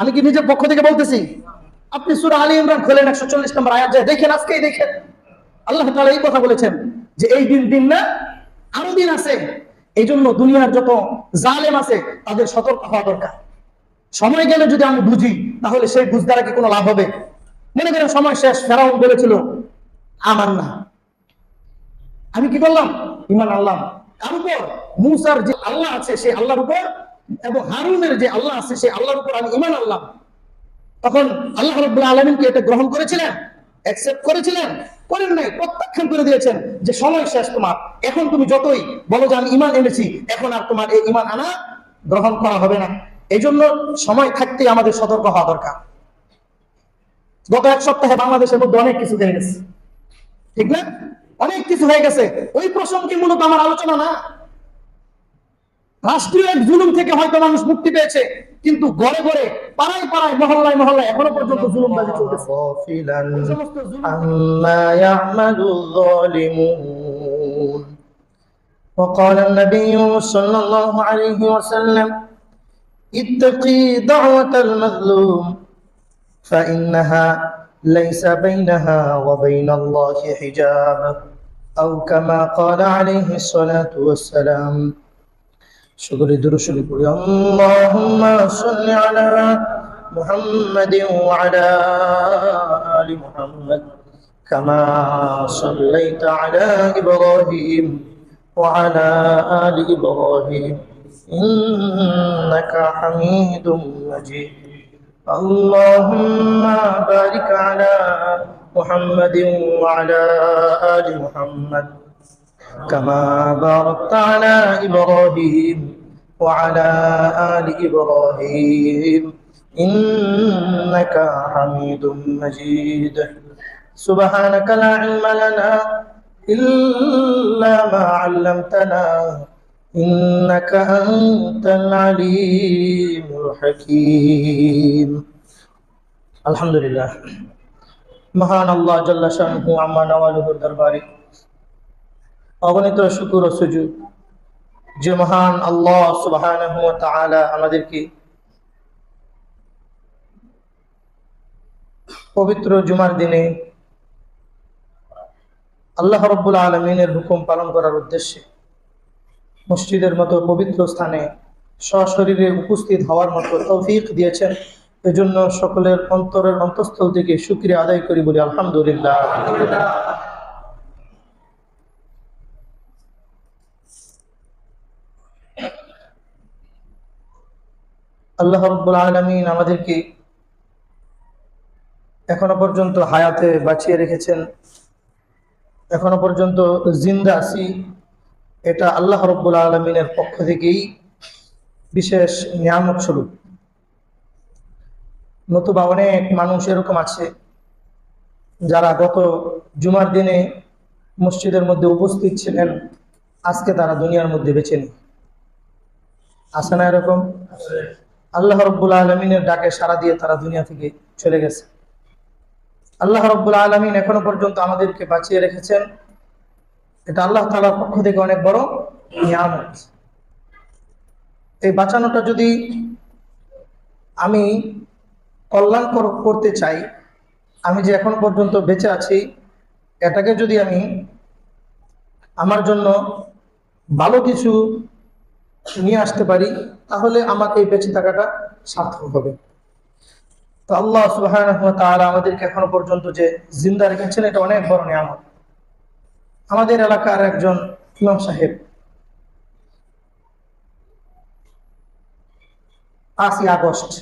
আমি কি নিজের পক্ষ থেকে বলতেছি? আপনি সুরা আলী ইমরান খোলেন একশো চল্লিশ নম্বর আয়াত যায় দেখেন, আজকেই দেখেন। আল্লাহ তাআলা এই কথা বলেছেন যে, এই দিন দিন না, আরও দিন আছে। এই জন্য দুনিয়ার যত জালেম আছে, তাদের সতর্ক হওয়া দরকার। সময় গেলে যদি আমি বুঝি, তাহলে সেই বুঝ দ্বারা কি কোনো লাভ হবে? মনে করেন সময় শেষ, ফেরাউন বলেছিল, আমার না। আমি কি করলাম? ইমান আল্লাহ কার উপর মুসার যে আল্লাহ আছে, সেই আল্লাহর উপর এবং হারুনের যে আল্লাহ আছে, সেই আল্লাহর উপর আমি ইমান আল্লাহ তখন আল্লাহ রব্বুল আলমিনকে এটা গ্রহণ করেছিলেন? অ্যাকসেপ্ট করেছিলেন? করেন নাই, প্রত্যাখ্যান করে দিয়েছেন যে সময় শেষ তোমার। এখন তুমি যতই বলো যে আমি ইমান এনেছি, এখন আর তোমার এই ইমান আনা গ্রহণ করা হবে না। এই জন্য সময় থাকতেই আমাদের সতর্ক হওয়া দরকার। গত এক সপ্তাহে বাংলাদেশের মধ্যে অনেক কিছু হয়ে গেছে। ঠিক না? অনেক কিছু হয়ে গেছে। ওই প্রসঙ্গে মূলত আমার আলোচনা না। রাষ্ট্রীয় এক জুলুম থেকে হয়তো মানুষ মুক্তি পেয়েছে কিন্তু ঘরে ঘরে পাড়ায় পাড়ায় মহল্লায় মহল্লায় এখনো পর্যন্ত জুলুমবাজি চলতেছে غافلا এই সমস্ত জুলুম عما يعمل الظالمون وقال النبي صلى الله عليه وسلم اتقي دعوة المظلوم فإنها ليس بينها وبين الله حجاب أو كما قال عليه الصلاة والسلام شكر درشد اللهم صل على محمد وعلى آل محمد كما صليت على إبراهيم وعلى آل إبراهيم. إنك حميد مجيد. اللهم بارك على محمد وعلى آل محمد. كما باركت على إبراهيم وعلى آل إبراهيم إنك حميد مجيد سبحانك لا علم لنا إلا ما علمتنا إنك أنت العليم الحكيم الحمد لله মহান আল্লাহ জাল্লা শাহু আম্মা নওয়ালুহুর দরবারে অগণিত শুকুর ও সুযোগ যে মহান আল্লাহ তাআলা আমাদেরকে পবিত্র জুমার দিনে আল্লাহ রব্বুল আলমিনের হুকুম পালন করার উদ্দেশ্যে মসজিদের মতো পবিত্র স্থানে সশরীরে উপস্থিত হওয়ার মতো তৌফিক দিয়েছেন। এজন্য সকলের অন্তরের অন্তঃস্থল থেকে শুক্রিয়া আদায় করি বলি আলহামদুলিল্লাহ। আল্লাহ রব্বুল আলমিন আমাদেরকে এখনও পর্যন্ত হায়াতে বাঁচিয়ে রেখেছেন। এখনও পর্যন্ত জিন্দা আছি। এটা আল্লাহ রব্বুল আলমিনের পক্ষ থেকেই বিশেষ নিয়ামক স্বরূপ। নতুবা অনেক মানুষ এরকম আছে যারা গত জুমার দিনে মসজিদের মধ্যে উপস্থিত ছিলেন, আজকে তারা দুনিয়ার মধ্যে বেছে নেই আছে না এরকম? আল্লাহ রব্বুল আলমিনের ডাকে সাড়া দিয়ে তারা দুনিয়া থেকে চলে গেছে। আল্লাহ রব্বুল আলমিন এখনও পর্যন্ত আমাদেরকে বাঁচিয়ে রেখেছেন। এটা আল্লাহ তালার পক্ষ থেকে অনেক বড় নিয়ামত। এই বাঁচানোটা যদি আমি কল্যাণ কর- করতে চাই, আমি যে এখন পর্যন্ত বেঁচে আছি, এটাকে যদি আমি আমার জন্য ভালো কিছু নিয়ে আসতে পারি, তাহলে আমাকে এই বেঁচে থাকাটা সার্থক হবে। তো আল্লাহ ওয়া তাআলা আমাদেরকে এখনও পর্যন্ত যে জিন্দা রেখেছেন, এটা অনেক বড় নিয়ামত। আমাদের এলাকার একজন ইমাম সাহেব পাঁচই আগস্ট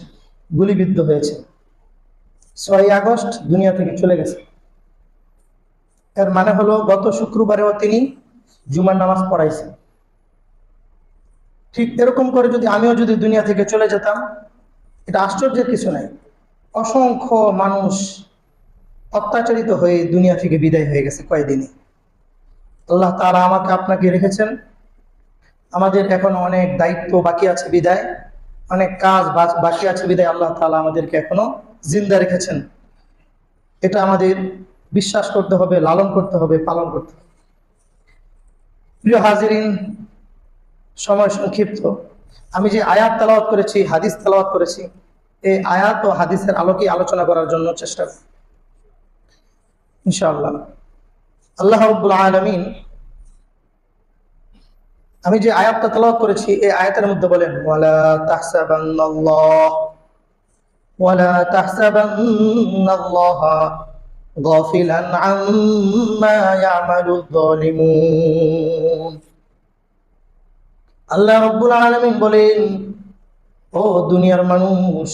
গুলিবিদ্ধ হয়েছে। ছয়ই আগস্ট দুনিয়া থেকে চলে গেছে। এর মানে হলো, গত শুক্রবারেও তিনি জুমার নামাজ পড়াইছেন। ঠিক এরকম করে যদি আমিও যদি দুনিয়া থেকে চলে যেতাম, এটা আশ্চর্যের কিছু নাই। অসংখ্য মানুষ অত্যাচারিত হয়ে দুনিয়া থেকে বিদায় হয়ে গেছে কয়েকদিনে। আল্লাহ তারা আমাকে, আপনাকে রেখেছেন। আমাদের এখন অনেক দায়িত্ব বাকি আছে বিদায়। অনেক কাজ বাকি আছে বিদায়। আল্লাহ তালা আমাদেরকে এখনও জিন্দা রেখেছেন। এটা আমাদের বিশ্বাস করতে হবে, লালন করতে হবে, পালন করতে হবে। প্রিয় হাজিরিন সময় সংক্ষিপ্ত। আমি যে আয়াত তালাওয়াত করেছি, হাদিস তালাওয়াত করেছি এই আয়াত ও হাদিসের আলোকে আলোচনা করার জন্য চেষ্টা ইনশাআল্লাহ। আল্লাহ রব্বুল আলমিন আমি যে আয়াতটা তালাওয়াত করেছি এই আয়াতের মধ্যে বলেন, ওয়ালা তাহসাবান্নাল্লাহ ওয়ালা তাহসাবান্নাল্লাহ গাফিলান আম্মা ইয়ামালুয-যালিমুন আল্লাহ রব্বুল আলামিন বলেন, ও দুনিয়ার মানুষ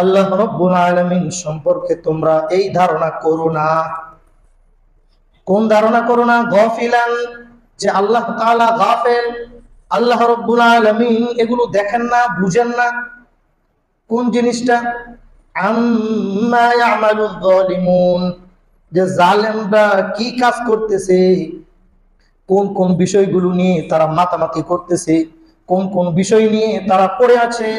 আল্লাহ রব্বুল আলামিন সম্পর্কে তোমরা এই ধারণা করো না। কোন ধারণা করো না? গফিলান, যে আল্লাহ তাআলা গাফেল। আল্লাহ রব্বুল আলামিন এগুলো দেখেন না, বুঝেন না। কোন জিনিসটা? আম্মা যালিমুন। যে জালেমরা কি কাজ করতেছে? কোন কোন বিষয়গুলো নিয়ে তারা মাতামাতি করতেছে? কোন কোন বিষয় নিয়ে তারা পড়ে আছে?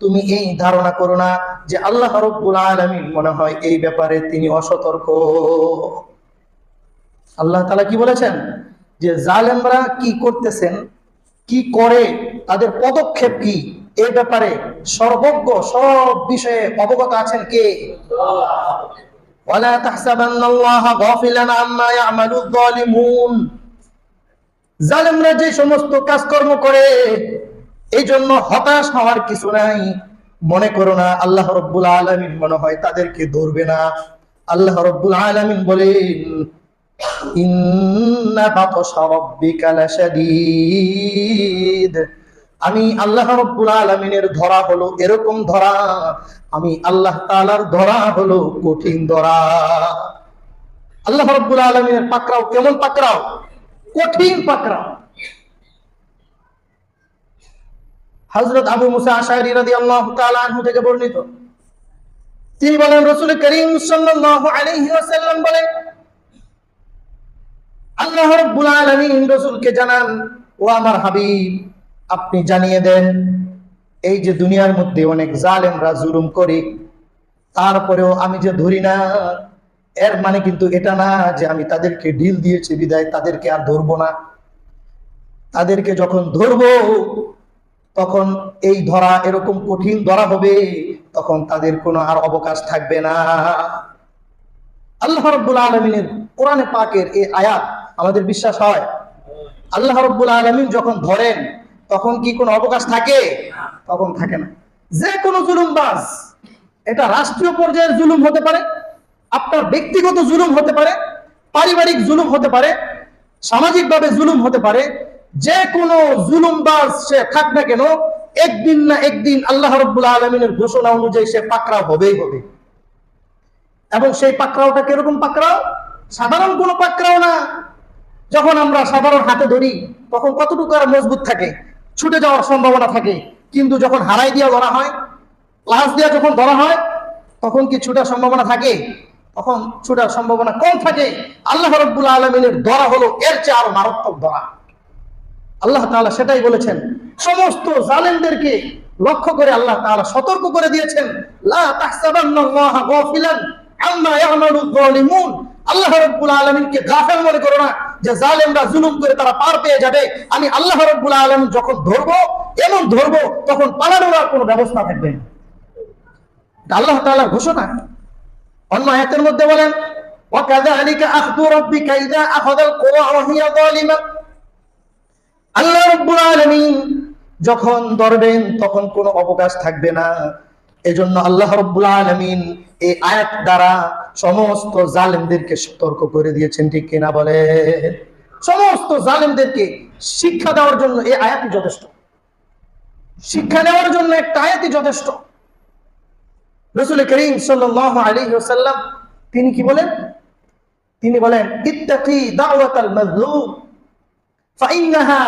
তুমি এই ধারণা করো না যে আল্লাহ রব্বুল আলামিন মনে হয় এই ব্যাপারে তিনি অসতর্ক। আল্লাহ তালা কি বলেছেন? যে জালেমরা কি করতেছেন? কি করে? তাদের পদক্ষেপ কি? এই ব্যাপারে সর্বজ্ঞ সব বিষয়ে অবগত আছেন কে? ولا تحسبن الله غافلا عما يعمل الظالمون জালেমরা যে সমস্ত কাজকর্ম করে এই জন্য হতাশ হওয়ার কিছু নাই মনে করো না আল্লাহ রব্বুল আলামিন মনে হয় তাদেরকে ধরবে না আল্লাহ রব্বুল আলামিন বলেন ইন্না বাতশা রাব্বিকা লাশাদীদ আমি আল্লাহ রব্বুল আলমিনের ধরা হলো এরকম ধরা আমি আল্লাহ তালার ধরা হলো কঠিন ধরা। আল্লাহ রব্বুল আলমিনের পাকড়াও কেমন পাকড়াও? কঠিন পাকড়াও। হজরত আবু মুসা রাদি আল্লাহ থেকে বর্ণিত। তিনি বলেন, রসুল করিম ওয়াসাল্লাম বলেন, আল্লাহ রব্বুল আলামিন রসুলকে জানান, ও আমার হাবিব, আপনি জানিয়ে দেন এই যে দুনিয়ার মধ্যে অনেক জালেমরা জুলুম করে, তারপরেও আমি যে ধরি না, এর মানে কিন্তু এটা না যে আমি তাদেরকে ঢিল দিয়েছি বিদায়, তাদেরকে আর ধরবো না। তাদেরকে যখন ধরবো, তখন এই ধরা এরকম কঠিন ধরা হবে, তখন তাদের কোনো আর অবকাশ থাকবে না। আল্লাহ রব্বুল আলমিনের কোরআনে পাকের এই আয়াত আমাদের বিশ্বাস হয়। আল্লাহ রব্বুল আলমিন যখন ধরেন তখন কি কোনো অবকাশ থাকে? তখন থাকে না। যে কোনো জুলুমবাজ, এটা রাষ্ট্রীয় পর্যায়ের জুলুম হতে পারে, আপনার ব্যক্তিগত জুলুম হতে পারে, পারিবারিক জুলুম হতে পারে, সামাজিকভাবে জুলুম হতে পারে, যে কোনো জুলুমবাজ সে থাক না কেন, একদিন না একদিন আল্লাহ রব্বুল আলমিনের ঘোষণা অনুযায়ী সে পাকড়াও হবেই হবে। এবং সেই পাকড়াওটা কীরকম পাকড়াও? সাধারণ কোনো পাকড়াও না। যখন আমরা সাধারণ হাতে ধরি, তখন কতটুকু আর মজবুত থাকে? ছুটে যাওয়ার সম্ভাবনা থাকে। কিন্তু যখন হারাই দিয়া ধরা হয়, লাশ দিয়া যখন ধরা হয়, তখন কি ছুটার সম্ভাবনা থাকে? তখন ছুটার সম্ভাবনা কম থাকে। আল্লাহ রব্বুল আলমিনের ধরা হলো এর চেয়ে আরও মারাত্মক ধরা। আল্লাহ তাআলা সেটাই বলেছেন, সমস্ত জালেমদেরকে লক্ষ্য করে আল্লাহ তাআলা সতর্ক করে দিয়েছেন আল্লাহ রাব্বুল আলামিনকে গাফেল মনে করো না যে জালেমরা জুলুম করে তারা পার পেয়ে যাবে আমি আল্লাহ রাব্বুল আলামিন যখন ধরবো এমন ধরবো তখন পালানোর আর কোনো ব্যবস্থা থাকবে না এটা আল্লাহ তাআলার ঘোষণা অন্য আয়াতের মধ্যে বলেন وكذلك أخذ ربك إذا أخذ القرى وهي ظالمة আল্লাহ রব্বুল আলামিন যখন ধরবেন তখন কোনো অবকাশ থাকবে না এজন্য আল্লাহ রব্বুল আলমিন এই আয়াত দ্বারা সমস্ত জালেমদেরকে সতর্ক করে দিয়েছেন, ঠিক কিনা বলে? সমস্ত জালেমদেরকে শিক্ষা দেওয়ার জন্য এই আয়াতই যথেষ্ট। শিক্ষা নেওয়ার জন্য একটা আয়াতই যথেষ্ট। রসুল করিম সাল্লাহ আলী ওসাল্লাম তিনি কি বলেন? তিনি বলেন, ইত্তাকি দাওয়াতাল মাজলুম, ফাইন্নাহা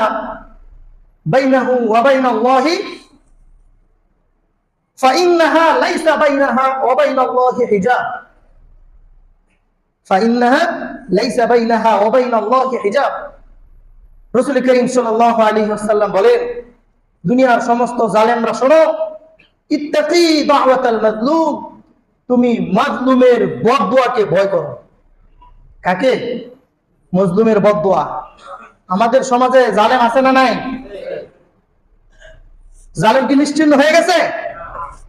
বাইনাহু ওয়া বাইনাল্লাহি فإنها ليس بينها وبين الله حجاب فإنها ليس بينها وبين الله حجاب রসুল করিম সাল্লাল্লাহু আলাইহি ওয়াসাল্লাম বলেন দুনিয়ার সমস্ত জালেমরা শোনো ইত্তাকি দাওয়াতাল মাজলুম তুমি মাজলুমের বদদুয়াকে ভয় করো কাকে মজলুমের বদদুয়া আমাদের সমাজে জালেম আছে না নাই জালেম কি নিশ্চিন্ন হয়ে গেছে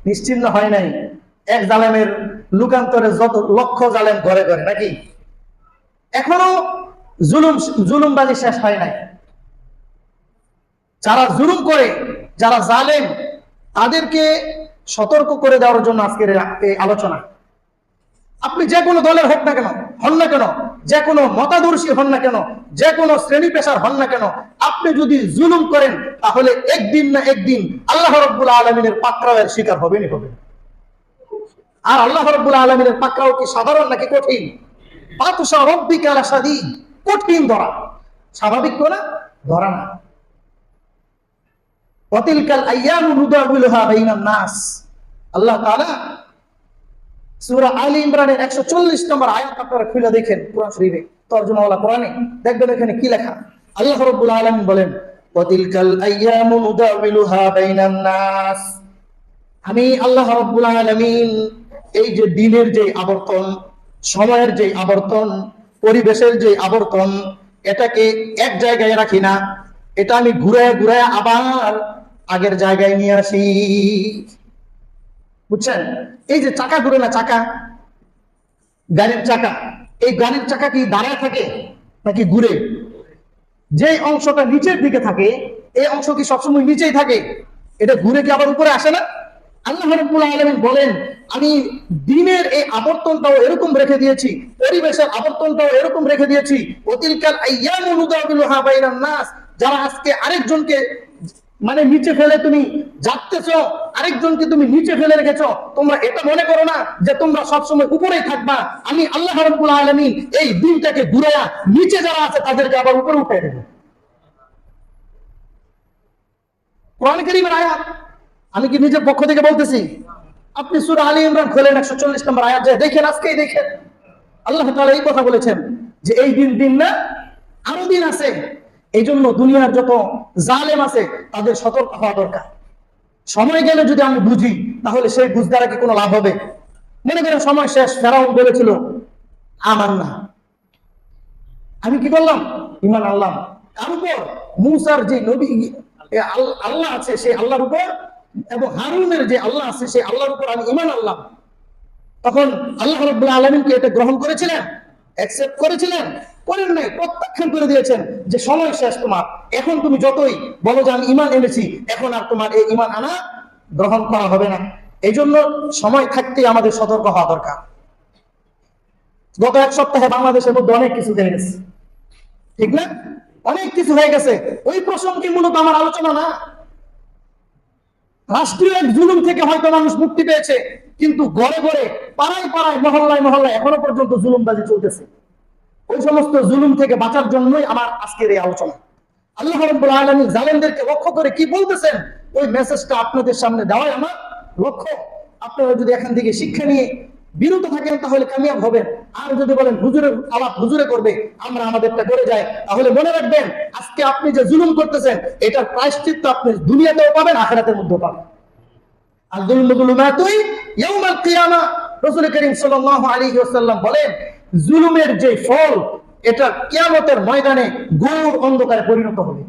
নিশ্চিন্ন হয় নাই। এক জালেমের লুকান্তরে যত লক্ষ জালেম ঘরে ঘরে, নাকি? এখনও জুলুম, জুলুমবাজি শেষ হয় নাই। যারা জুলুম করে, যারা জালেম, তাদেরকে সতর্ক করে দেওয়ার জন্য আজকের এই- আলোচনা। আপনি যে কোনো দলের হোক না কেন, হন না কেন, যে কোনো মতাদর্শী হন না কেন, যে কোনো শ্রেণি পেশার হন না কেন, আপনি যদি জুলুম করেন, তাহলে একদিন না একদিন আল্লাহ রব্বুল আলমিনের পাকড়াওয়ের শিকার হবেনই হবে আর আল্লাহ রব্বুল আলমিনের পাকড়াও কি সাধারণ নাকি কঠিন? পাতুষা রব্বিকা আলা সাদি কঠিন ধরা। স্বাভাবিক না? ধরা না। অতিলকাল আইয়ামু বাইনান নাস। আল্লাহ তাআলা সূরা আলী ইমরানের 140 নম্বর আয়াত আপনারা খুলে দেখেন, কোরআন শরীফে। তরজমাওয়ালা কোরআনে। দেখবেন এখানে কি লেখা? আল্লাহ রাব্বুল আলামিন বলেন, ওয়াতিলকাল আইয়ামু আমি আল্লাহ রাব্বুল আলামিন এই যে দিনের যে আবর্তন, সময়ের যে আবর্তন, পরিবেশের যে আবর্তন, এটাকে এক জায়গায় রাখি না, এটা আমি ঘুরে ঘুরে আবার আগের জায়গায় নিয়ে আসি। বুঝছেন? এই যে চাকা ঘুরে না, চাকা? গাড়ির চাকা। এই গাড়ির চাকা কি দাঁড়ায় থাকে নাকি ঘুরে? যে অংশটা নিচের দিকে থাকে, এই অংশ কি সবসময় নিচেই থাকে? এটা ঘুরে কি আবার উপরে আসে না? আল্লাহ রাব্বুল আলামিন বলেন, আমি দিনের এই আবর্তনটাও এরকম রেখে দিয়েছি, পরিবেশের আবর্তনটাও এরকম রেখে দিয়েছি নুদাবিলুহা যারা আজকে আরেকজনকে মানে নিচে ফেলে তুমি যাচ্তেছ আরেকজনকে তুমি নিচে ফেলে রেখেছো, তোমরা এটা মনে করো না যে তোমরা সবসময় উপরেই থাকবা। আমি আল্লাহ রাব্বুল আলামিন এই দিনটাকে ঘুরাইয়া নিচে যারা আছে তাদেরকে আবার উপরে উঠে দেবো। আমি কি নিজের পক্ষ থেকে বলতেছি? আপনি সূরা আলী ইমরান খোলেন 140 নম্বর আয়াত যায় দেখেন, আজকেই দেখেন। আল্লাহ তাআলা এই কথা বলেছেন যে এই দিন দিন না, আরও দিন আছে। এই জন্য দুনিয়ার যত জালেম আছে, তাদের সতর্ক হওয়া দরকার। সময় গেলে যদি আমি বুঝি, তাহলে সেই বুঝ দ্বারা কি কোনো লাভ হবে? মনে করেন সময় শেষ, ফেরাউন বলেছিল, আমার না। আমি কি করলাম? ইমান আল্লাহ তার উপর মুসার যে নবী আল্লাহ আছে, সেই আল্লাহর উপর, এবং হারুনের যে আল্লাহ আছে, সেই আল্লাহর উপর আমি ইমান আল্লাহ তখন আল্লাহ রব্বুল আলমিনকে এটা গ্রহণ করেছিলেন অ্যাকসেপ্ট করেছিলেন করেন নাই, প্রত্যাখ্যান করে দিয়েছেন যে সময় শেষ তোমার। এখন তুমি যতই বলো ইমান এনেছি, এখন আর তোমার এই ইমান আনা গ্রহণ করা হবে না। এই সময় থাকতে আমাদের সতর্ক হওয়া দরকার। গত এক সপ্তাহে বাংলাদেশের মধ্যে অনেক কিছু গেছে। ঠিক না? অনেক কিছু হয়ে গেছে। ওই প্রসঙ্গে মূলত আমার আলোচনা না। রাষ্ট্রীয় এক জুলুম থেকে হয়তো মানুষ মুক্তি পেয়েছে, কিন্তু ঘরে ঘরে পাড়ায় পাড়ায়, মহল্লায় মহল্লায় এখনও পর্যন্ত জুলুমবাজি চলতেছে। ওই সমস্ত জুলুম থেকে বাঁচার জন্যই আমার আজকের এই আলোচনা। আল্লাহ রাব্বুল আলামিন জালেমদেরকে লক্ষ্য করে কি বলতেছেন? ওই মেসেজটা আপনাদের সামনে দেওয়াই আমার লক্ষ্য। আপনারা যদি এখান থেকে শিক্ষা নিয়ে বিরত থাকেন, তাহলে কামিয়াব হবেন। আর যদি বলেন, হুজুরের আলাপ হুজুরে করবে, আমরা আমাদেরটা করে যাই। তাহলে মনে রাখবেন, আজকে আপনি যে জুলুম করতেছেন, এটার প্রায়শ্চিত্ত আপনি দুনিয়াতেও পাবেন, আখেরাতের মধ্যেও পাবেন। আর জুলুম জুলুমাতুই ইয়াউমাল কিয়ামা। রাসূল করিম সাল্লাল্লাহু আলাইহি ওয়াসাল্লাম বলেন জুলুমের যে ফল, এটা কিয়ামতের ময়দানে ঘোর অন্ধকারে পরিণত হবে।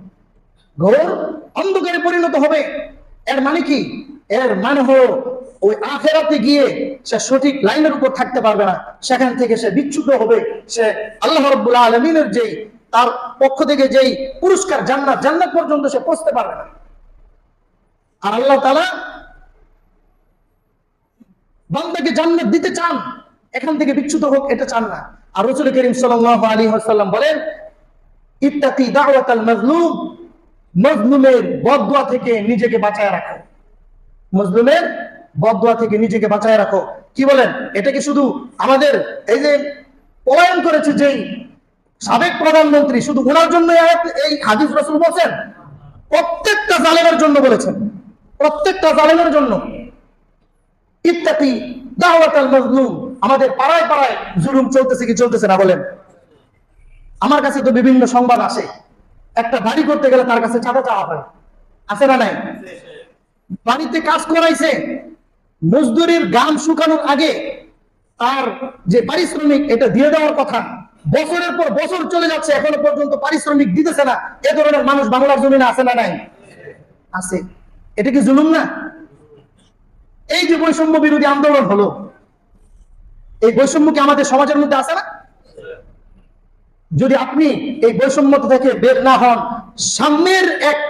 ঘোর অন্ধকারে পরিণত হবে। এর মানে কি? এর মানে হলো, ওই আখেরাতে গিয়ে সে সঠিক লাইনের উপর থাকতে পারবে না। সেখান থেকে সে বিচ্যুত হবে। সে আল্লাহ রাব্বুল আলামিনের যেই, তার পক্ষ থেকে যেই পুরস্কার, জান্নাত জান্নাত পর্যন্ত সে পৌঁছতে পারবে না। আর আল্লাহ তালা বান্দাকে জান্নাত দিতে চান। এখান থেকে বিচ্যুত হোক, এটা চান না। আর রসুল করিম আলাইহি ওয়াসাল্লাম বলেন, ইত্তাকি দাওয়াতাল মাজলুম মজলুমের বদুয়া থেকে নিজেকে বাঁচায় রাখো। মজলুমের বদদুয়া থেকে নিজেকে বাঁচায় রাখো। কি বলেন? এটা কি শুধু আমাদের এই যে পলায়ন করেছে যেই সাবেক প্রধানমন্ত্রী, শুধু ওনার জন্য এই হাদিস রসুল বলছেন? প্রত্যেকটা জালেমের জন্য বলেছেন। প্রত্যেকটা জালেমের জন্য। ইত্যাদি দাওয়াতাল মাজলুম আমাদের পাড়ায় পাড়ায় জুলুম চলতেছে কি চলতেছে না বলেন? আমার কাছে তো বিভিন্ন সংবাদ আসে। একটা বাড়ি করতে গেলে তার কাছে চাঁদা চাওয়া হয়। আছে না নাই? বাড়িতে কাজ করাইছে। মজদুরির গাম শুকানোর আগে তার যে পারিশ্রমিক, এটা দিয়ে দেওয়ার কথা। বছরের পর বছর চলে যাচ্ছে, এখনও পর্যন্ত পারিশ্রমিক দিতেছে না। এ ধরনের মানুষ বাংলার জমিনে আছে না নাই? আছে। এটা কি জুলুম না? এই যে বৈষম্য বিরোধী আন্দোলন হলো এই বৈষম্য কি আমাদের সমাজের মধ্যে আছে না? যদি আপনি এই বৈষম্য থেকে বের না হন সামনের এক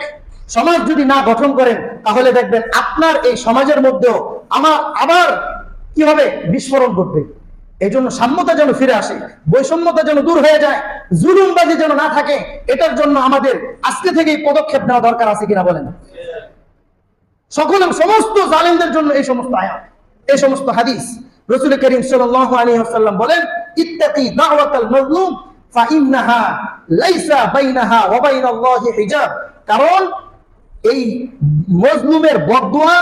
সমাজ যদি না গঠন করেন, তাহলে দেখবেন আপনার এই সমাজের মধ্যেও আমার আবার কি হবে বিস্ফোরণ ঘটবে? এই জন্য সাম্যতা যেন ফিরে আসে, বৈষম্যতা যেন দূর হয়ে যায়, জুলুমবাজি যেন না থাকে, এটার জন্য আমাদের আজকে থেকেই পদক্ষেপ নেওয়া দরকার আছে কিনা বলেন? সকল সমস্ত জালেমদের জন্য এই সমস্ত আয়াত, এই সমস্ত হাদিস। রসুল করিম সাল্লাল্লাহু আলাইহি ওয়াসাল্লাম বলেন, ইত্তাকি দাওয়াতাল মাজলুম, ফাইন্নাহা লাইসা বাইনাহা ওয়া বাইনাল্লাহি হিজাব। কারণ এই মজলুমের বদদুয়া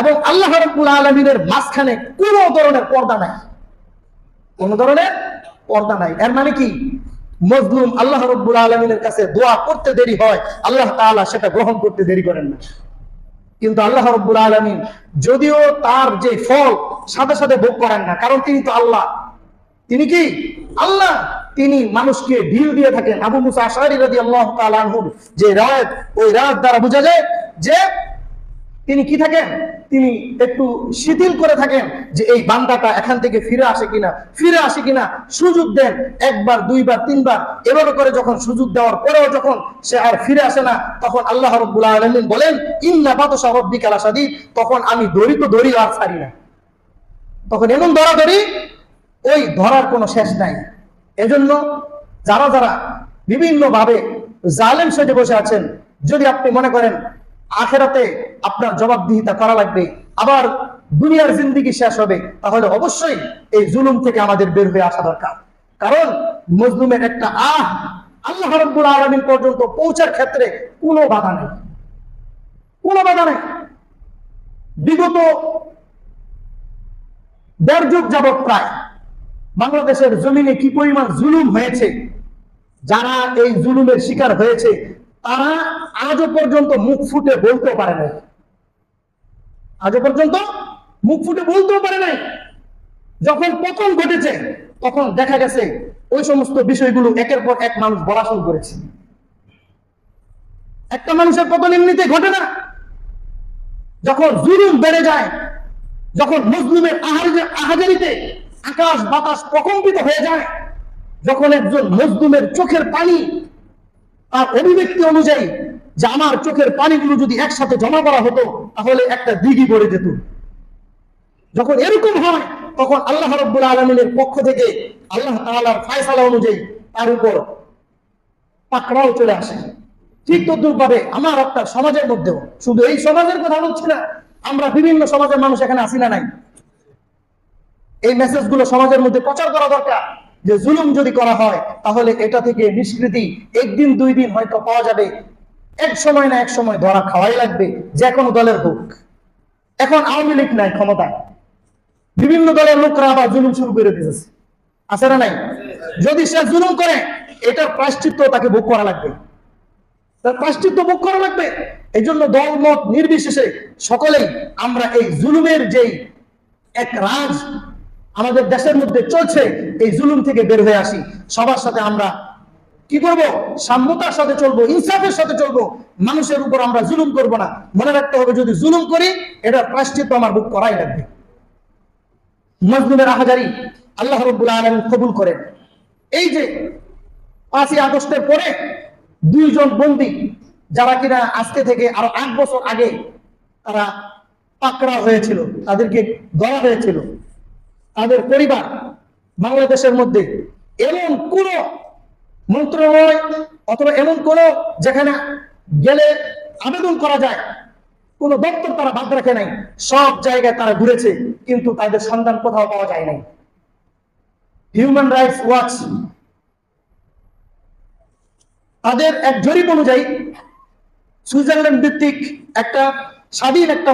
এবং আল্লাহ রাব্বুল আলামিনের মাঝখানে কোনো ধরনের পর্দা নাই। কোন ধরনের পর্দা নাই। এর মানে কি? মজলুম আল্লাহ রব্বুল আলমিনের কাছে দোয়া করতে দেরি হয়, আল্লাহ তাআলা সেটা গ্রহণ করতে দেরি করেন না। কিন্তু আল্লাহ রব্বুল আলমিন যদিও তার যে ফল সাথে সাথে ভোগ করেন না, কারণ তিনি তো আল্লাহ। তিনি কি? আল্লাহ। তিনি মানুষকে ঢিল দিয়ে থাকেন। আবু মুসা আশারি রাদিয়াল্লাহু তাআলা আনহুর যে রায়ত ওই রায়ত দ্বারা বোঝা যায় যে তিনি কি থাকেন? তিনি একটু শিথিল করে থাকেন যে এই বান্দাটা এখান থেকে ফিরে আসে কিনা, ফিরে আসে কিনা সুযোগ দেন, একবার, দুইবার, তিনবার। এভাবে করে যখন সুযোগ দেওয়ার পরেও যখন সে আর ফিরে আসে না, তখন আল্লাহ রব্বুল আলমিন বলেন, ইন্না বাতসা রব্বিকা লাশাদীদ তখন আমি দড়ি তো দড়ি আর ছাড়ি না। তখন এমন ধরাধরি ওই ধরার কোনো শেষ নাই। এজন্য যারা যারা বিভিন্ন ভাবে জালেম সেজে বসে আছেন, যদি আপনি মনে করেন আখেরাতে আপনার জবাবদিহিতা করা লাগবে। আবার দুনিয়ার জিন্দিগি শেষ হবে, তাহলে অবশ্যই এই জুলুম থেকে আমাদের বের হয়ে আসা দরকার। কারণ মজলুমের একটা আহ আল্লাহ রব্বুল আলমিন পর্যন্ত পৌঁছার ক্ষেত্রে কোনো বাধা নেই। কোনো বাধা নেই। বিগত দেড় যুগ যাবৎ প্রায় বাংলাদেশের জমিনে কি পরিমাণ জুলুম হয়েছে, যারা এই জুলুমের শিকার হয়েছে, তারা আজও পর্যন্ত মুখ ফুটে বলতেও পারে নাই। আজও পর্যন্ত মুখ ফুটে বলতেও পারে নাই। যখন প্রথম ঘটেছে, তখন দেখা গেছে ওই সমস্ত বিষয়গুলো একের পর এক মানুষ বলা শুরু করেছে। একটা মানুষের পতন এমনিতে ঘটে না। যখন জুলুম বেড়ে যায়, যখন মুসলিমের আহাজারিতে আকাশ বাতাস প্রকম্পিত হয়ে যায়, যখন একজন মজলুমের চোখের পানি তার অভিব্যক্তি অনুযায়ী যে আমার চোখের পানিগুলো যদি একসাথে জমা করা হতো, তাহলে একটা দিঘি পড়ে যেত। যখন এরকম হয়, তখন আল্লাহ রব্বুল আলমিনের পক্ষ থেকে আল্লাহ তাআলার ফায়সালা অনুযায়ী তার উপর পাকড়াও চলে আসে। ঠিক তদ্রুপ ভাবে আমার আপনার সমাজের মধ্যেও, শুধু এই সমাজের কথা বলছি না, আমরা বিভিন্ন সমাজের মানুষ এখানে আসি না নাই। এই মেসেজগুলো সমাজের মধ্যে প্রচার করা দরকার যে জুলুম যদি করা হয়, তাহলে এটা থেকে নিষ্কৃতি একদিন দুই দিন হয়তো পাওয়া যাবে। এক সময় না এক সময় ধরা খাওয়াই লাগবে যে কোনো দলের হোক। এখন আওয়ামী লীগ নাই ক্ষমতায়। বিভিন্ন দলের লোকরা আবার জুলুম শুরু করে দিয়েছে আছে না নাই? যদি সে জুলুম করে, এটার প্রায়শ্চিত্ত তাকে ভোগ করা লাগবে। তার প্রায়শ্চিত্ত ভোগ করা লাগবে। এই জন্য দল মত নির্বিশেষে সকলেই আমরা এই জুলুমের যেই এক রাজ আমাদের দেশের মধ্যে চলছে, এই জুলুম থেকে বের হয়ে আসি। সবার সাথে আমরা কি করব? সাম্যতার সাথে চলবো, ইনসাফের সাথে চলবো। মানুষের উপর আমরা জুলুম করব না। মনে রাখতে হবে, যদি জুলুম করি, এটার প্রায়শ্চিত্ত আমার বুক করাই লাগবে। মজলুমের আহাজারি আল্লাহ রব্বুল আলম কবুল করেন। এই যে পাঁচই আগস্টের পরে দুইজন বন্দী, যারা কিনা আজকে থেকে আরও আট বছর আগে তারা পাকড়া হয়েছিল, তাদেরকে ধরা হয়েছিল। তাদের পরিবার বাংলাদেশের মধ্যে এমন কোন মন্ত্রণালয় অথবা এমন কোন যেখানে গেলে আবেদন করা যায়। কোন দপ্তর তারা বাদ রাখে নাই। সব জায়গায় তারা ঘুরেছে, কিন্তু তাদের সন্ধান কোথাও পাওয়া যায় নাই। হিউম্যান রাইটস ওয়াচ তাদের এক জরিপ অনুযায়ী সুইজারল্যান্ড ভিত্তিক একটা স্বাধীন একটা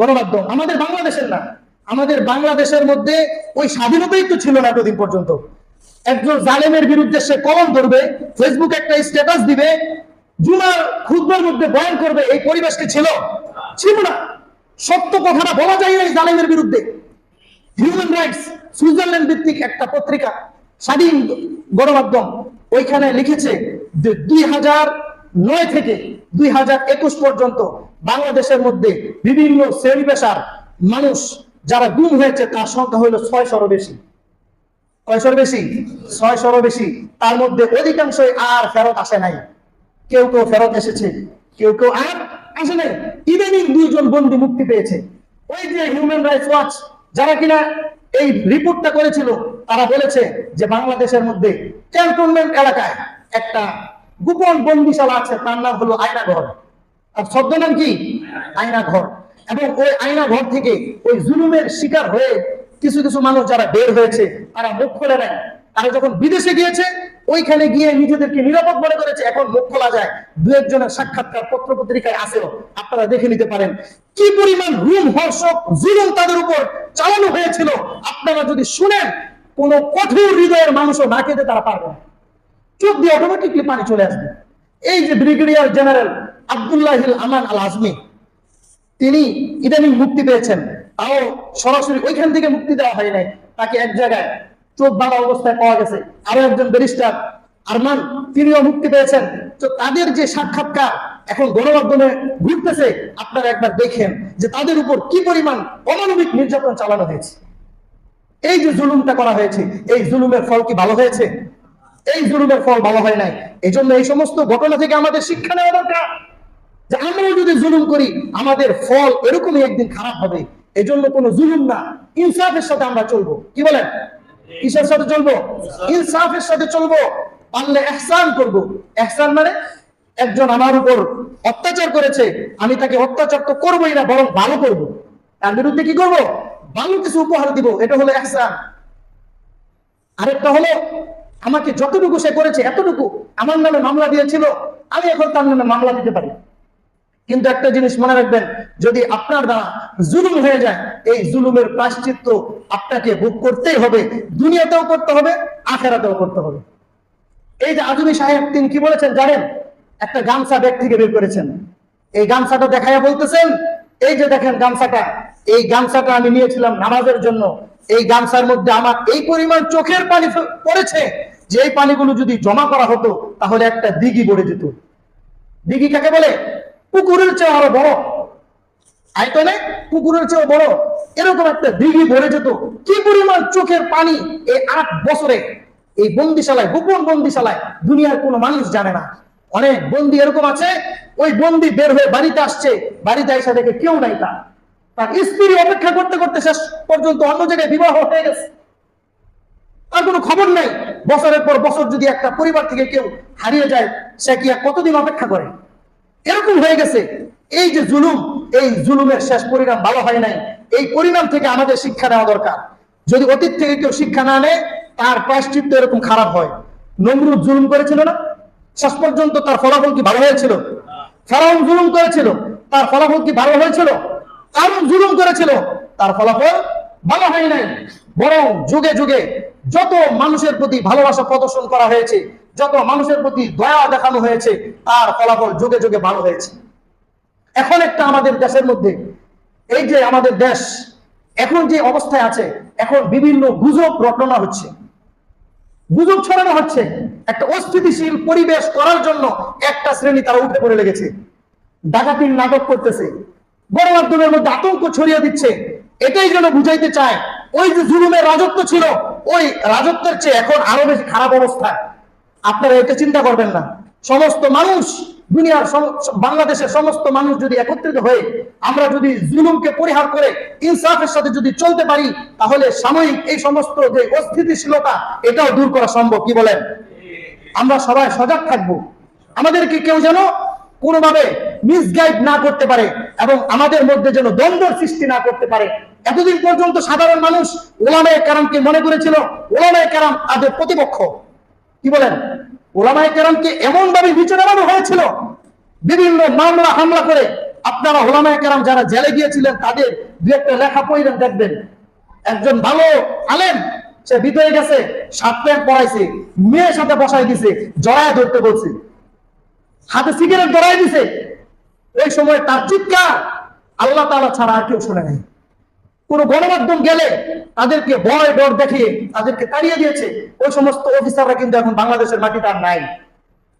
গণমাধ্যম। আমাদের বাংলাদেশের না, আমাদের বাংলাদেশের মধ্যে ওই স্বাধীনতাই তো ছিল না এতদিন পর্যন্ত। একজন জালেমের বিরুদ্ধে সে কলম ধরবে ফেসবুকে একটা স্ট্যাটাস দিবে, জুমার খুদবার মধ্যে বয়ান করবে, এই পরিবেশ কি ছিল। ছিল না। সত্য কথাটা বলা যায় না জালেমের বিরুদ্ধে। হিউম্যান রাইটস সুইজারল্যান্ড ভিত্তিক একটা পত্রিকা, স্বাধীন গণমাধ্যম, ওইখানে লিখেছে যে দুই হাজার নয় থেকে দুই হাজার একুশ পর্যন্ত বাংলাদেশের মধ্যে বিভিন্ন শ্রেণি পেশার মানুষ যারা গুম হয়েছে, তার সংখ্যা হলো ছয়শোরও বেশি। কয়শোর বেশি? ছয়শোরও বেশি। তার মধ্যে অধিকাংশই আর ফেরত আসে নাই। কেউ কেউ ফেরত এসেছে, কেউ কেউ আর আসে নাই। ইদানিং দুইজন বন্দী মুক্তি পেয়েছে। ওই যে হিউম্যান রাইটস ওয়াচ যারা কিনা এই রিপোর্টটা করেছিল, তারা বলেছে যে বাংলাদেশের মধ্যে ক্যান্টনমেন্ট এলাকায় একটা গোপন বন্দিশালা আছে, তার নাম হলো আয়না ঘর আর ছদ্মনাম কি? আয়না ঘর এবং ওই আয়না ঘর থেকে ওই জুলুমের শিকার হয়ে কিছু কিছু মানুষ যারা বের হয়েছে, তারা মুখ খুলে নেয়। তারা যখন বিদেশে গিয়েছে, ওইখানে গিয়ে নিজেদেরকে নিরাপদ মনে করেছে, এখন মুখ খোলা যায়। দু একজনের সাক্ষাৎকার পত্র পত্রিকায় আসেও আপনারা দেখে নিতে পারেন, কি পরিমাণ রুম হর্ষক, জুলুম তাদের উপর চালানো হয়েছিল। আপনারা যদি শুনেন, কোন কঠোর হৃদয়ের মানুষও না খেতে তারা পারবে চোখ দিয়ে অটোমেটিকলি পানি চলে আসবে। এই যে ব্রিগেডিয়ার জেনারেল আব্দুল্লাহ আমান আল আজমি তিনি ইদানিং মুক্তি পেয়েছেন। তাও সরাসরি ওইখান থেকে মুক্তি দেওয়া হয় নাই। তাকে এক জায়গায় চোখ বাঁধা অবস্থায় পাওয়া গেছে। আরও একজন ব্যারিস্টার, আরমান, তিনিও মুক্তি পেয়েছেন। তো তাদের যে সাক্ষাৎকার এখন গণমাধ্যমে ঘুরতেছে, আপনারা একবার দেখেন যে তাদের উপর কি পরিমাণ অমানবিক নির্যাতন চালানো হয়েছে। এই যে জুলুমটা করা হয়েছে, এই জুলুমের ফল কি ভালো হয়েছে? এই জুলুমের ফল ভালো হয় নাই। এই জন্য এই সমস্ত ঘটনা থেকে আমাদের শিক্ষা নেওয়া দরকার। যে আমরাও যদি জুলুম করি, আমাদের ফল এরকমই একদিন খারাপ হবে। এই জন্য কোনো জুলুম না। ইনসাফের সাথে আমরা চলবো। কি বলেন? কিসের সাথে চলবো? ইনসাফের সাথে চলবো। পারলে এহসান করব। এহসান মানে একজন আমার উপর অত্যাচার করেছে, আমি তাকে অত্যাচার তো করবোই না, বরং ভালো করব। তার বিরুদ্ধে কি করব? ভালো কিছু উপহার দিব। এটা হলো এহসান। আরেকটা হলো, আমাকে যতটুকু সে করেছে, এতটুকু আমার নামে মামলা দিয়েছিল, আমি এখন তার নামে মামলা দিতে পারি। কিন্তু একটা জিনিস মনে রাখবেন যদি আপনার দ্বারা জুলুম হয়ে যায়, এই জুলুমের প্রাশ্চিত্য আপনাকে ভোগ করতেই হবে, দুনিয়াতেও করতে হবে, আখেরাতেও করতে হবে। এই যে আজমি সাহেব, তিনি কি বলেছেন জানেন? একটা গামছা ব্যাগ থেকে বের করেছেন। এই গামছাটা দেখাইয়া বলতেছেন, এই যে দেখেন গামছাটা, এই গামছাটা আমি নিয়েছিলাম নামাজের জন্য। এই গামছার মধ্যে আমার এই পরিমাণ চোখের পানি পড়েছে। যে এই পানিগুলো যদি জমা করা হতো, তাহলে একটা দিঘি ভরে যেত। দিঘি কাকে বলে? পুকুরের চেয়ে আরও বড়। আয়তনে পুকুরের চেয়েও বড়। এরকম একটা দিঘি ভরে যেত। কি পরিমাণ চোখের পানি এই আট বছরে? এই বন্দিশালায়, গোপন বন্দিশালায় দুনিয়ার কোনো মানুষ জানে না। অনেক বন্দি এরকম আছে, ওই বন্দি বের হয়ে বাড়িতে আসছে, বাড়িতে এসে দেখে কেউ নাই তার। তার স্ত্রী অপেক্ষা করতে করতে শেষ পর্যন্ত অন্য জায়গায় বিবাহ হয়ে গেছে। তার কোনো খবর নাই। বছরের পর বছর যদি একটা পরিবার থেকে কেউ হারিয়ে যায়, সে কি আর কতদিন অপেক্ষা করে? এরকম হয়ে গেছে। এই যে জুলুম এই জুলুমের শেষ পরিণাম ভালো হয় নাই। এই পরিণাম থেকে আমাদের শিক্ষা নেওয়া দরকার। যদি অতীত থেকে কেউ শিক্ষা না নেয়, তার প্রায়শ্চিত্ত এরকম খারাপ হয়। নমরুদ জুলুম করেছিল না? শেষ পর্যন্ত তার ফলাফল কি ভালো হয়েছিল? ফেরাউন জুলুম করেছিল? তার ফলাফল কি ভালো হয়েছিল? কারণ জুলুম করেছিল? তার ফলাফল ভালো হয় নাই। বরং যুগে যুগে যত মানুষের প্রতি ভালোবাসা প্রদর্শন করা হয়েছে, যত মানুষের প্রতি দয়া দেখানো হয়েছে, তার ফলাফল যুগে যুগে ভালো হয়েছে। এখন একটা আমাদের দেশের মধ্যে, এই যে আমাদের দেশ, এখন যে অবস্থায় আছে, এখন বিভিন্ন গুজব রটনা হচ্ছে। গুজব ছড়ানো হচ্ছে। একটা অস্থিতিশীল পরিবেশ করার জন্য একটা শ্রেণি তারা উঠে পড়ে লেগেছে। ডাকাতির নাটক করতেছে। গণমাধ্যমের মধ্যে আতঙ্ক ছড়িয়ে দিচ্ছে। এটাই যেন বুঝাইতে চায়, ওই যে জুলুমের রাজত্ব ছিল, ওই রাজত্বের চেয়ে এখন আরও বেশি খারাপ অবস্থা। আপনারা এটা চিন্তা করবেন না। সমস্ত মানুষ, দুনিয়ার বাংলাদেশের সমস্ত মানুষ যদি একত্রিত হয়ে আমরা যদি জুলুমকে পরিহার করে ইনসাফের সাথে যদি চলতে পারি, তাহলে সাময়িক এই সমস্ত যে অস্থিতিশীলতা, এটাও দূর করা সম্ভব। কি বলেন? আমরা সবাই সজাগ থাকব। আমাদেরকে কেউ যেন কোনোভাবে মিসগাইড না করতে পারে এবং আমাদের মধ্যে যেন দ্বন্দ্ব সৃষ্টি না করতে পারে। এতদিন পর্যন্ত সাধারণ মানুষ ওলামায় কারামকে মনে করেছিল, ওলামায় কারাম তাদের প্রতিপক্ষ। কি বলেন? ওলামায় কেরামকে এমন ভাবে নিচে নামানো হয়েছিল, বিভিন্ন মামলা, হামলা করে আপনারা ওলামায় কেরাম যারা জেলে গিয়েছিলেন, তাদের দু একটা লেখা পড়লেন, দেখবেন। একজন ভালো আলেম, সে ভিতরে গেছে, সাত প্যান্ট পড়াইছে মেয়ের সাথে বসাই দিছে, জড়ায় ধরতে বলছে। হাতে সিগারেট ধরাই দিছে। এই সময় তার চিৎকার আল্লাহ তালা ছাড়া আর কেউ শুনে নাই। কোন গণমাধ্যম গেলে তাদেরকে ভয় ডর দেখিয়ে তাদেরকে তাড়িয়ে দিয়েছে। ওই সমস্ত অফিসাররা কিন্তু এখন বাংলাদেশের মাটিতে আর নাই।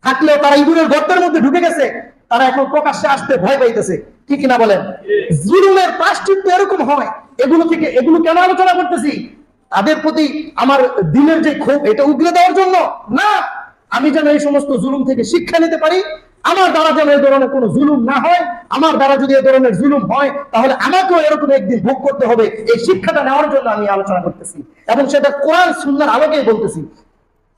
থাকলেও তারা ইঁদুরের গর্তের মধ্যে ঢুকে গেছে। তারা এখন প্রকাশ্যে আসতে ভয় পাইতেছে। কি কিনা বলেন? জুলুমের প্রাশ্চিত্য এরকম হয়। এগুলো থেকে এগুলো কেন আলোচনা করতেছি? তাদের প্রতি আমার দিনের যে ক্ষোভ, এটা উগলে দেওয়ার জন্য না। আমি যেন এই সমস্ত জুলুম থেকে শিক্ষা নিতে পারি আমার দ্বারা যেন এই ধরনের কোনো জুলুম না হয়, আমার দ্বারা যদি এই ধরনের জুলুম হয়, তাহলে আমাকেও এরকম একদিন ভোগ করতে হবে। এই শিক্ষাটা নেওয়ার জন্য আমি আলোচনা করতেছি। এবং সেটা কোরআন, সুন্নার আলোকেই বলতেছি।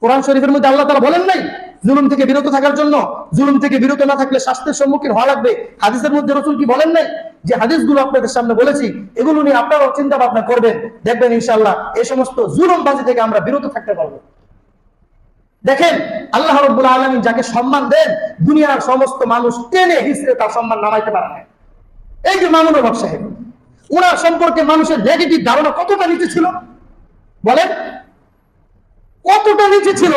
কোরআন শরীফের মধ্যে আল্লাহ তারা বলেন নাই, জুলুম থেকে বিরত থাকার জন্য, জুলুম থেকে বিরত না থাকলে স্বাস্থ্যের সম্মুখীন হওয়া লাগবে। হাদিসের মধ্যে রসুল কি বলেন নাই? যে হাদিসগুলো আপনাদের সামনে বলেছি, এগুলো নিয়ে আপনারাও চিন্তা ভাবনা করবেন, দেখবেন ইনশাল্লাহ এই সমস্ত জুলুমবাজি থেকে আমরা বিরত থাকতে পারব। দেখেন, আল্লাহ রব্বুল আলমী যাকে সম্মান দেন, দুনিয়ার সমস্ত মানুষ টেনে হিসেবে তার সম্মান নামাইতে পারে না এই যে মামুনুর হক সাহেব ওনার সম্পর্কে মানুষের নেগেটিভ ধারণা কতটা নিচে ছিল? বলেন। কতটা নিচে ছিল?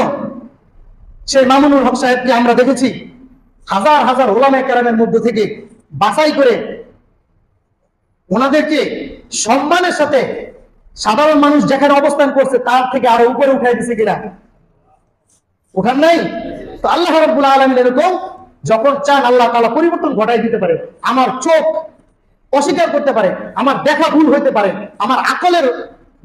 সেই মামুনুল হক সাহেবকে আমরা দেখেছি, হাজার হাজার ওলামা কেরামের মধ্যে থেকে বাছাই করে ওনাদেরকে সম্মানের সাথে সাধারণ মানুষ যেখানে অবস্থান করছে, তার থেকে আরও উপরে উঠাই দিছে কিনা? ওখান নাই? তো আল্লাহ রব্বুল আলমিন এরকম যখন চান আল্লাহ তালা পরিবর্তন ঘটাই দিতে পারে, আমার চোখ অস্বীকার করতে পারে, আমার দেখা ভুল হইতে পারে, আমার আকলের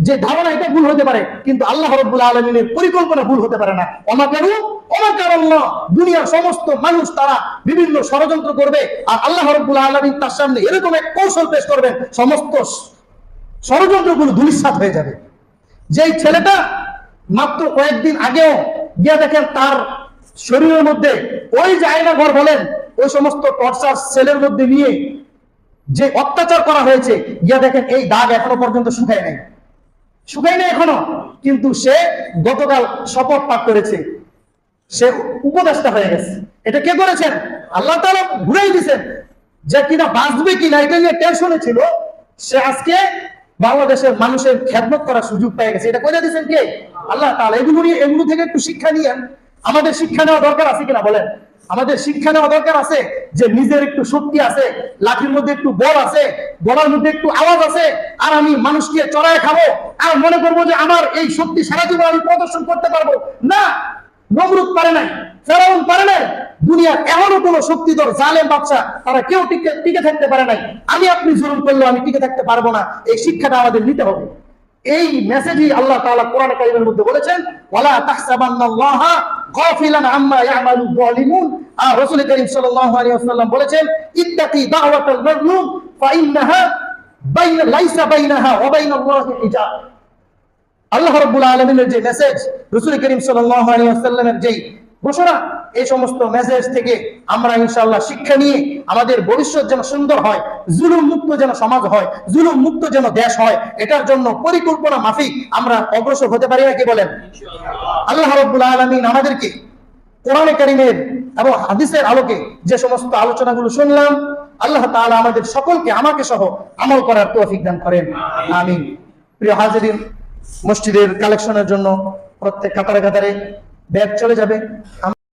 যে ধারণা এটা ভুল হতে পারে, কিন্তু আল্লাহ রব্বুল আলমিনের পরিকল্পনা ভুল হতে পারে না। অমাকারু অমাকার আল্লাহ দুনিয়ার সমস্ত মানুষ তারা বিভিন্ন ষড়যন্ত্র করবে আর আল্লাহ রব্বুল আলমিন তার সামনে এরকম এক কৌশল পেশ করবেন, সমস্ত ষড়যন্ত্রগুলো ধুলিসাৎ হয়ে যাবে। যেই ছেলেটা মাত্র কয়েকদিন আগেও গিয়া দেখেন তার শরীরের মধ্যে ওই আয়না ঘর বলেন, ওই সমস্ত টর্চার সেলের মধ্যে নিয়ে যে অত্যাচার করা হয়েছে, গিয়া দেখেন এই দাগ এখনও পর্যন্ত শুকায় নাই। শুকায় নাই এখনও, কিন্তু সে গতকাল শপথ পাঠ করেছে। সে উপদেষ্টা হয়ে গেছে। এটা কে করেছেন? আল্লাহ তাআলা ঘুরাই দিছেন যে কিনা বাঁচবে কিনা, এটা নিয়ে টেনশনে ছিল। সে আজকে বাংলাদেশের মানুষের খেদমত করার সুযোগ পেয়ে গেছে। এটা করে দিয়েছেন কে? আল্লাহ তাআলা। এগুলো নিয়ে, এগুলো থেকে একটু শিক্ষা নিয়ে আমাদের শিক্ষা নেওয়া দরকার আছে কিনা বলেন? আমাদের শিক্ষা নেওয়া দরকার আছে যে নিজের একটু শক্তি আছে, লাঠির মধ্যে একটু বল আছে, গলার মধ্যে একটু আওয়াজ আছে, আর আমি মানুষকে চড়ায় খাব, আর মনে করব যে আমার এই শক্তি সারা জীবন আমি প্রদর্শন করতে পারব। না! নমরুদ পারে নাই, ফেরাউন পারে নাই, দুনিয়ার এমনও কোন শক্তিধর, জালেম বাচ্চা তারা কেউ টিকে টিকে থাকতে পারে নাই। আমি আপনি জুলুম করলেও আমি টিকে থাকতে পারব না, এই শিক্ষাটা আমাদের নিতে হবে। এই মেসেজই আল্লাহ তাআলা কোরআন কারীমের মধ্যে বলেছেন, ওয়ালা তাহসাবান্নাল্লাহা গাফিলান আম্মা ইয়ামালু যালিমুন। আর রাসূল সাল্লাল্লাহু আলাইহি ওয়াসাল্লাম বলেছেন, ইত্তাকি দাওয়াতাল বাইনা, লাইসা বাইনাহা ওয়া বাইনাল্লাহি হিজাব। আল্লাহ রব্বুল আলমিনের যে মেসেজ রসুল করিম সাল্লামের যেই ঘোষণা এই সমস্ত মেসেজ থেকে আমরা ইনশাআল্লাহ শিক্ষা নিয়ে আমাদের ভবিষ্যৎ যেন সুন্দর হয় জুলুম মুক্ত যেন সমাজ হয় জুলুম মুক্ত যেন দেশ হয় এটার জন্য পরিকল্পনা মাফিক আমরা অগ্রসর হতে পারি না কি বলেন? আল্লাহ রব্বুল আলমিন আমাদেরকে কোরআনে কারিমের এবং হাদিসের আলোকে যে সমস্ত আলোচনাগুলো শুনলাম আল্লাহ তাআলা আমাদের সকলকে আমাকে সহ আমল করার তৌফিক দান করেন। আমিন। প্রিয় হাজিরিন মসজিদের কালেকশনের জন্য প্রত্যেক কাতারে কাতারে ব্যাগ চলে যাবে।